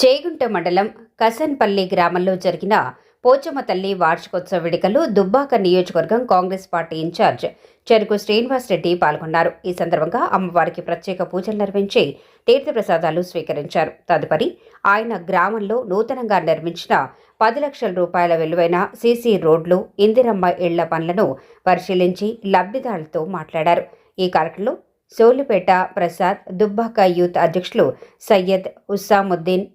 చేగుంట మండలం కసన్పల్లి గ్రామంలో జరిగిన పోచమ్మ తల్లి వార్షికోత్సవ వేడుకలు దుబ్బాక నియోజకవర్గం కాంగ్రెస్ పార్టీ ఇన్ఛార్జ్ చెరుకు శ్రీనివాసరెడ్డి పాల్గొన్నారు. ఈ సందర్భంగా అమ్మవారికి ప్రత్యేక పూజలు నిర్వహించి తీర్థప్రసాదాలు స్వీకరించారు. తదుపరి ఆయన గ్రామంలో నూతనంగా నిర్మించిన పది లక్షల రూపాయల విలువైన సీసీ రోడ్లు ఇందిరమ్మ ఇళ్ళ పనులను పరిశీలించి లబ్ధిదారులతో మాట్లాడారు. ఈ కార్యక్రమంలో సోలిపేట ప్రసాద్ దుబ్బాక యూత్ అధ్యక్షులు సయ్యద్ ఉస్సాముద్దీన్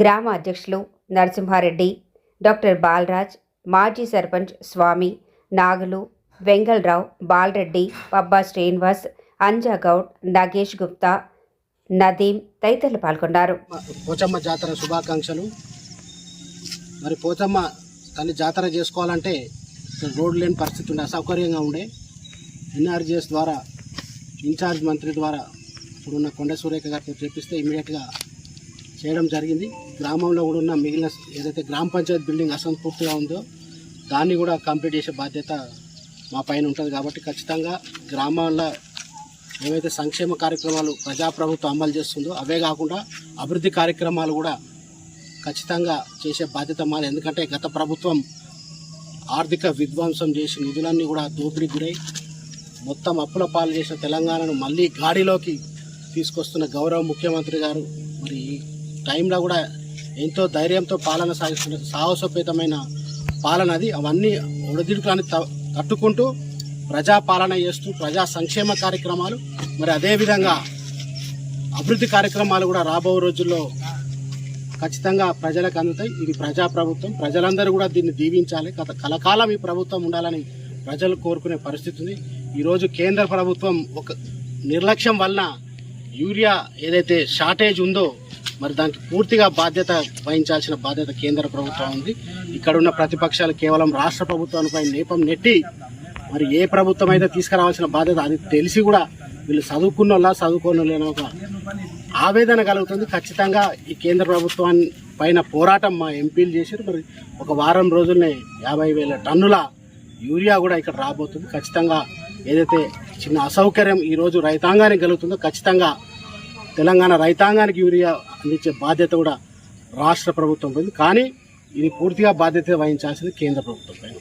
గ్రామ అధ్యక్షులు నరసింహారెడ్డి డాక్టర్ బాలరాజ్ మాజీ సర్పంచ్ స్వామి నాగులు వెంగళరావు బాలరెడ్డి పబ్బా శ్రీనివాస్ అంజాగౌడ్ నగేష్ గుప్తా నదీం తదితరులు పాల్గొన్నారు. పోచమ్మ జాతర శుభాకాంక్షలు. మరి పోచమ్మ తల్లి జాతర చేసుకోవాలంటే ఇక్కడ రోడ్డు లేని పరిస్థితి ఉండే అసౌకర్యంగా ఉండే. ఎన్ఆర్జీఎస్ ద్వారా ఇన్ఛార్జ్ మంత్రి ద్వారా ఇప్పుడున్న కొండ సురేఖ గారితో చెప్పిస్తే ఇమీడియట్గా చేయడం జరిగింది. గ్రామంలో కూడా ఉన్న మిగిలిన ఏదైతే గ్రామ పంచాయతీ బిల్డింగ్ అసంపూర్తిగా ఉందో దాన్ని కూడా కంప్లీట్ చేసే బాధ్యత మా పైన ఉంటుంది కాబట్టి ఖచ్చితంగా గ్రామాల్లో ఏవైతే సంక్షేమ కార్యక్రమాలు ప్రజాప్రభుత్వం అమలు చేస్తుందో అవే కాకుండా అభివృద్ధి కార్యక్రమాలు కూడా ఖచ్చితంగా చేసే బాధ్యత మాది. ఎందుకంటే గత ప్రభుత్వం ఆర్థిక విధ్వంసం చేసి నిధులన్నీ కూడా దోపిడీ గురై మొత్తం అప్పుల పాలు చేసిన తెలంగాణను మళ్ళీ గాడిలోకి తీసుకొస్తున్న గౌరవ ముఖ్యమంత్రి గారు. మరి టైంలో కూడా ఎంతో ధైర్యంతో పాలన సాగిస్తున్న సాహసోపేతమైన పాలన అది. అవన్నీ ఒడిదుడుకులని త- తట్టుకుంటూ ప్రజా పాలన చేస్తూ ప్రజా సంక్షేమ కార్యక్రమాలు మరి అదేవిధంగా అభివృద్ధి కార్యక్రమాలు కూడా రాబో రోజుల్లో ఖచ్చితంగా ప్రజలకు అందుతాయి. ఇది ప్రజా ప్రభుత్వం ప్రజలందరూ కూడా దీన్ని దీవించాలి. గత కలకాలం ఈ ప్రభుత్వం ఉండాలని ప్రజలు కోరుకునే పరిస్థితి ఉంది. ఈరోజు కేంద్ర ప్రభుత్వం ఒక నిర్లక్ష్యం వలన యూరియా ఏదైతే షార్టేజ్ ఉందో మరి దానికి పూర్తిగా బాధ్యత వహించాల్సిన బాధ్యత కేంద్ర ప్రభుత్వం ఉంది. ఇక్కడ ఉన్న ప్రతిపక్షాలు కేవలం రాష్ట్ర ప్రభుత్వానిపై నేపం నెట్టి మరి ఏ ప్రభుత్వం అయితే తీసుకురావాల్సిన బాధ్యత అది తెలిసి కూడా వీళ్ళు చదువుకున్న వాళ్ళ చదువుకోని ఒక ఆవేదన కలుగుతుంది. ఖచ్చితంగా ఈ కేంద్ర ప్రభుత్వాన్ని పైన పోరాటం మా ఎంపీలు చేశారు. మరి ఒక వారం రోజుల్నే యాభై వేల టన్నుల యూరియా కూడా ఇక్కడ రాబోతుంది. ఖచ్చితంగా ఏదైతే చిన్న అసౌకర్యం ఈరోజు రైతాంగానికి కలుగుతుందో ఖచ్చితంగా తెలంగాణ రైతాంగానికి యూరియా అందించే బాధ్యత కూడా రాష్ట్ర ప్రభుత్వం పోయింది కానీ ఇది పూర్తిగా బాధ్యత వహించాల్సింది కేంద్ర ప్రభుత్వం పైన.